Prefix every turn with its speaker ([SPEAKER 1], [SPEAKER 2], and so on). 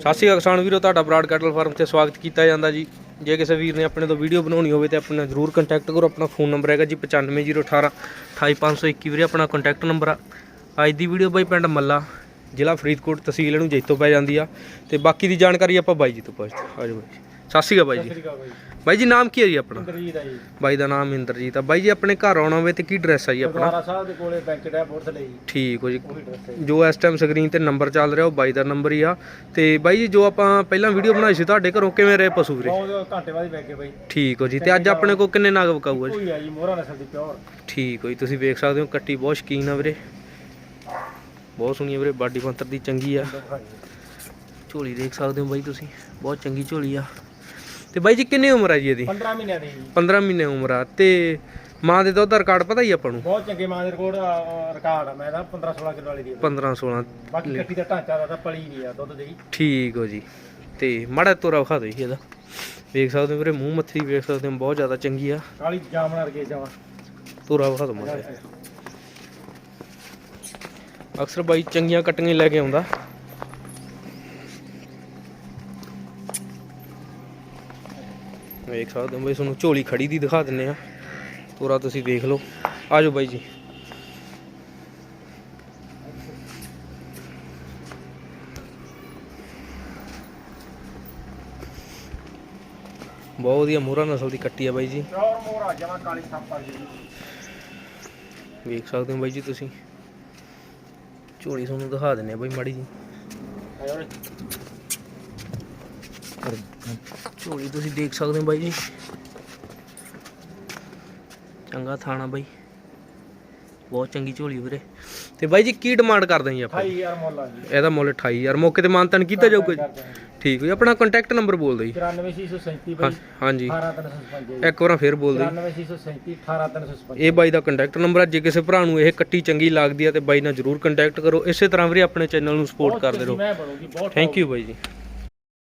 [SPEAKER 1] ਸਤਿ ਸ਼੍ਰੀ ਅਕਾਲ ਕਿਸਾਨ ਵੀਰੋ, ਤੁਹਾਡਾ ਬਰਾਡ ਕੈਟਲ ਫਾਰਮ ਤੇ ਸਵਾਗਤ ਕੀਤਾ ਜਾਂਦਾ ਜੀ। ਜੇ ਕਿਸੇ ਵੀਰ ਨੇ ਆਪਣੇ ਤੋਂ ਵੀਡੀਓ ਬਣਾਉਣੀ ਹੋਵੇ ਤੇ ਆਪਣੇ ਨਾਲ ਜਰੂਰ ਕੰਟੈਕਟ ਕਰੋ, ਆਪਣਾ ਫੋਨ ਨੰਬਰ ਹੈਗਾ ਜੀ 95018 28521 ਵੀਰੇ, ਆਪਣਾ ਕੰਟੈਕਟ ਨੰਬਰ ਆ। ਅੱਜ ਦੀ ਵੀਡੀਓ ਬਾਈ ਪਿੰਡ ਮੱਲਾ, ਜ਼ਿਲ੍ਹਾ ਫਰੀਦਕੋਟ ਤਹਿਸੀਲ ਨੂੰ ਜੈਤੋ ਪੈ ਜਾਂਦੀ ਆ। ਤੇ ਬਾਕੀ ਦੀ ਜਾਣਕਾਰੀ ਆਪਾਂ ਬਾਈ ਜੀ ਤੋਂ ਪੁੱਛਦੇ ਆਜੋ ਬਾਈ ਜੀ। ਸਤਿ ਸ਼੍ਰੀ ਅਕਾਲ ਬਾਈ ਜੀ। ਬਾਈ ਜੀ। ਨਾਮ ਕੀ ਹੈ ਜੀ ਆਪਣਾ?
[SPEAKER 2] ਇੰਦਰਜੀਤ ਆ ਜੀ।
[SPEAKER 1] ਬਾਈ ਦਾ ਨਾਮ ਇੰਦਰਜੀਤ ਆ। ਬਾਈ ਜੀ ਆਪਣੇ ਘਰ ਆਉਣਾ ਹੋਵੇ ਤੇ ਕੀ ਡਰੈਸ ਆ ਜੀ ਆਪਣਾ?
[SPEAKER 2] ਗੁਰਦੁਆਰਾ ਸਾਹਿਬ ਦੇ ਕੋਲੇ ਬੈਂਕ ਡੈ ਬੋਰਡ ਥਲੇ ਜੀ
[SPEAKER 1] ਠੀਕ ਹੋ ਜੀ।
[SPEAKER 2] ਹੈ
[SPEAKER 1] ਜੋ। ਇਸ ਟਾਈਮ ਸਕਰੀਨ ਤੇ ਨੰਬਰ ਚੱਲ ਰਿਹਾ ਉਹ ਬਾਈ ਦਾ ਨੰਬਰ ਹੀ ਆ। ਤੇ ਬਾਈ ਜੀ ਜੋ ਆਪਾਂ ਪਹਿਲਾਂ ਵੀਡੀਓ ਬਣਾਈ ਸੀ ਤੁਹਾਡੇ ਘਰੋਂ ਕਿਵੇਂ ਰਹੇ ਪਸ਼ੂ ਵੀਰੇ?
[SPEAKER 2] ਬਹੁਤ ਘੰਟੇ ਬਾਅਦ ਹੀ ਬੈਠ ਗਏ ਬਾਈ।
[SPEAKER 1] ਠੀਕ ਹੋ ਜੀ। ਤੇ ਅੱਜ ਆਪਣੇ ਕੋਲ ਕਿੰਨੇ ਨਾਗ ਵਕਾਊ ਆ ਜੀ
[SPEAKER 2] ਕੋਈ ਆ ਜੀ ਮੋਹਰਾ ਨਸਲ ਦੀ ਪਿਓਰ।
[SPEAKER 1] ਠੀਕ ਹੋ ਜੀ। ਤੁਸੀਂ ਵੇਖ ਸਕਦੇ ਹੋ ਕੱਟੀ ਬਹੁਤ ਸ਼ਕੀਨ ਆ ਵੀਰੇ। ਬਹੁਤ ਸੋਹਣੀ ਵੀਰੇ ਬਾਡੀ ਬੰਤਰ ਦੀ ਚੰਗੀ ਆ। ਝੋਲੀ ਦੇਖ ਸਕਦੇ ਹੋ ਬਾਈ ਤੁਸੀਂ। ਬਹੁਤ ਚੰਗੀ ਝੋਲੀ ਆ। ਤੇ ਬਾਈ ਜੀ ਕਿੰਨੀ ਉਮਰ ਆ ਜੀ ਇਹਦੀ?
[SPEAKER 2] 15 ਮਹੀਨਿਆਂ ਦੀ ਜੀ।
[SPEAKER 1] 15 ਮਹੀਨੇ ਉਮਰ ਆ। ਤੇ ਮਾਂ ਦੇ ਦੁੱਧ ਦਾ ਰਿਕਾਰਡ ਪਤਾ ਹੀ ਆਪਾਂ ਨੂੰ?
[SPEAKER 2] ਬਹੁਤ ਚੰਗੇ ਮਾਂ ਦੇ ਰਿਕਾਰਡ ਰਿਕਾਰਡ ਆ। ਮੈਂ ਤਾਂ 15 16 ਕਿਲੋ ਵਾਲੀ ਦੀ ਆ।
[SPEAKER 1] 15 16
[SPEAKER 2] ਬਾਕੀ ਕੱਟੀ ਦਾ ਢਾਂਚਾ ਦਾ ਤਾਂ ਪਲੀ ਨਹੀਂ ਆ ਦੁੱਧ ਦੇ। ਜੀ
[SPEAKER 1] ਠੀਕ ਹੋ ਜੀ। ਤੇ ਮਾੜਾ ਤੋਰਾ ਵਿਖਾ ਦਿਓ ਜੀ ਇਹਦਾ। ਵੇਖ ਸਕਦੇ ਹੋ ਵੀਰੇ ਮੂੰਹ ਮੱਥੀ ਵੇਖ ਸਕਦੇ ਹੋ ਬਹੁਤ ਜ਼ਿਆਦਾ ਚੰਗੀ ਆ।
[SPEAKER 2] ਕਾਲੀ ਜਾਮਣ ਵਰਗੇ ਜਾਵਾ
[SPEAKER 1] ਤੋਰਾ ਵਿਖਾ ਦਿਓ ਮਾੜਾ ਜਿਹਾ। ਅਕਸਰ ਬਾਈ ਚੰਗੀਆਂ ਕਟੀਆਂ ਹੀ ਲੈ ਕੇ ਆਉਂਦਾ। ਵੇਖ ਸਕਦੇ ਹੋ ਬਈ ਤੁਹਾਨੂੰ ਝੋਲੀ ਖੜੀ ਦੀ ਦਿਖਾ ਦਿੰਨੇ ਆ ਤੋਰਾ ਤੁਸੀਂ ਦੇਖ ਲਓ। ਆਜੋ ਬਾਈ ਜੀ। ਬਹੁਤ ਵਧੀਆ ਮੋਹਰਾ ਨਸਲ ਦੀ ਕੱਟੀ ਆ ਬਾਈ ਜੀ।
[SPEAKER 2] ਪਿਓਰ ਮੋਹਰਾ ਜਮਾ ਕਾਲੀ ਸੱਪ ਆ ਜੀ।
[SPEAKER 1] ਵੇਖ ਸਕਦੇ ਹੋ ਬਾਈ ਜੀ ਤੁਸੀਂ। ਝੋਲੀ ਤੁਹਾਨੂੰ ਦਿਖਾ ਦਿੰਨੇ ਆ ਬਾਈ ਮਾੜੀ ਜੀ। ਝੋਲੀ ਤੁਸੀਂ ਦੇਖ ਸਕਦੇ ਹੋ ਬਾਈ ਜੀ। ਚੰਗਾ ਥਾਣਾ ਬਾਈ। ਬਹੁਤ ਚੰਗੀ ਝੋਲੀ ਵੀਰੇ। ਤੇ ਬਾਈ ਜੀ ਕੀ ਡਿਮਾਂਡ ਕਰਦੇ ਜੀ ਆਪਾਂ?
[SPEAKER 2] 28000 ਮੁੱਲ ਆ ਜੀ।
[SPEAKER 1] ਇਹਦਾ ਮੁੱਲ 28000 ਮੌਕੇ ਤੇ ਮਾਨਤਨ ਕੀਤਾ ਜਾਊਗਾ ਜੀ। ਠੀਕ ਹੈ ਜੀ। ਆਪਣਾ ਕੰਟੈਕਟ ਨੰਬਰ ਬੋਲ ਦਿਓ ਜੀ।
[SPEAKER 2] 94637
[SPEAKER 1] ਹਾਂ-
[SPEAKER 2] ਬਾਈ।
[SPEAKER 1] ਹਾਂਜੀ।
[SPEAKER 2] 18355
[SPEAKER 1] ਇੱਕ ਵਾਰ ਫੇਰ ਬੋਲ ਦਿਓ। ਜੀ।
[SPEAKER 2] 94637 18355
[SPEAKER 1] ਇਹ ਬਾਈ ਦਾ ਕੰਟੈਕਟ ਨੰਬਰ ਆ। ਜੇ ਕਿਸੇ ਭਰਾ ਨੂੰ ਇਹ ਕੱਟੀ ਚੰਗੀ ਲੱਗਦੀ ਆ ਤੇ ਬਾਈ ਨਾਲ ਜਰੂਰ ਕੰਟੈਕਟ ਕਰੋ। ਇਸੇ ਤਰ੍ਹਾਂ ਵੀਰੇ ਆਪਣੇ ਚੈਨਲ ਨੂੰ ਸਪੋਰਟ ਕਰਦੇ ਰਹੋ। ਥੈਂਕ ਯੂ ਬਾਈ ਜੀ।